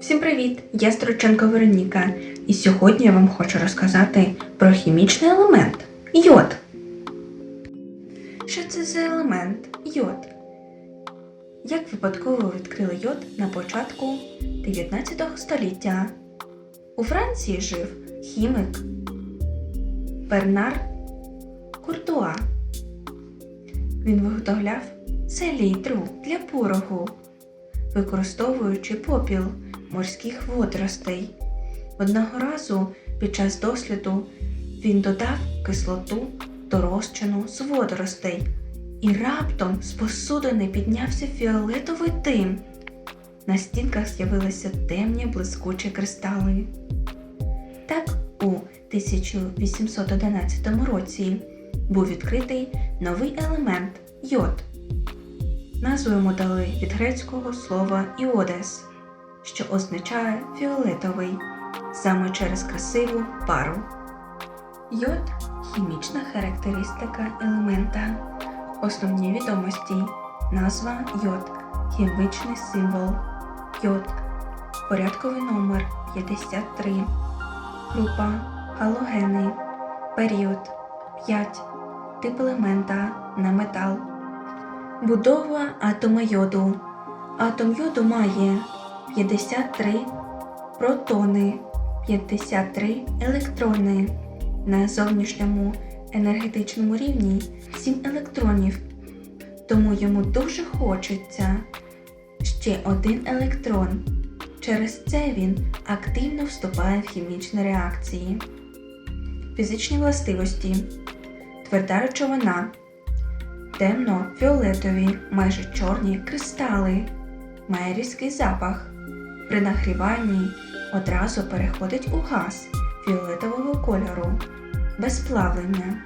Всім привіт! Я Строченко Вероніка, і сьогодні я вам хочу розказати про хімічний елемент йод. Що це за елемент йод? Як випадково відкрили йод на початку 19 століття? У Франції жив хімік Бернар Куртуа. Він виготовляв селітру для пороху, використовуючи попіл морських водоростей. Одного разу під час досліду він додав кислоту до розчину з водоростей, і раптом з посудини піднявся фіолетовий дим. На стінках з'явилися темні блискучі кристали. Так, у 1811 році був відкритий новий елемент йод. Назву йому дали від грецького слова іодес, що означає фіолетовий, саме через красиву пару. Йод хімічна характеристика елемента. Основні відомості. Назва йод, хімічний символ. Йод. Порядковий номер 53. Група галогени. Період 5. Тип елемента не метал. Будова атома йоду. Атом йоду має 53 протони, 53 електрони. На зовнішньому енергетичному рівні 7 електронів. Тому йому дуже хочеться ще один електрон. Через це він активно вступає в хімічні реакції. Фізичні властивості. Тверда речовина. Темно-фіолетові, майже чорні кристали. Має різкий запах. При нагріванні одразу переходить у газ фіолетового кольору. Без плавлення.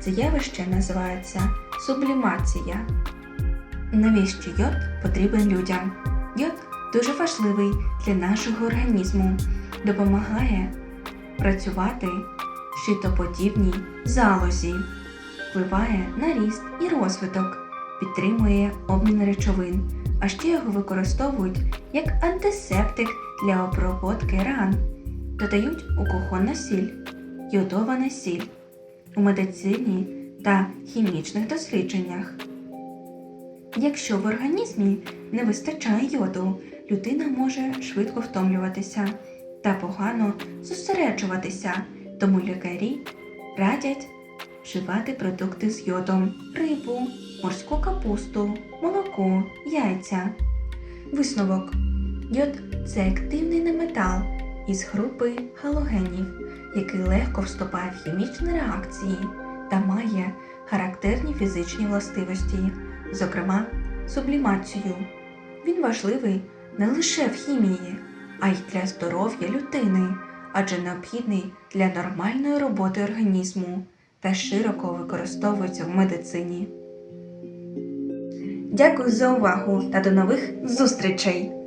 Це явище називається сублімація. Навіщо йод потрібен людям? Йод дуже важливий для нашого організму, допомагає працювати щитоподібній залозі, впливає на ріст і розвиток, підтримує обмін речовин, а ще його використовують як антисептик для обробки ран, додають у кухонну сіль, йодована сіль у медицині та хімічних дослідженнях. Якщо в організмі не вистачає йоду, людина може швидко втомлюватися та погано зосереджуватися, тому лікарі радять вживати продукти з йодом, рибу, морську капусту, молоко, яйця. Висновок. Йод це активний неметал із групи галогенів, який легко вступає в хімічні реакції та має характерні фізичні властивості, зокрема сублімацію. Він важливий не лише в хімії, а й для здоров'я людини, адже необхідний для нормальної роботи організму та широко використовується в медицині. Дякую за увагу та до нових зустрічей!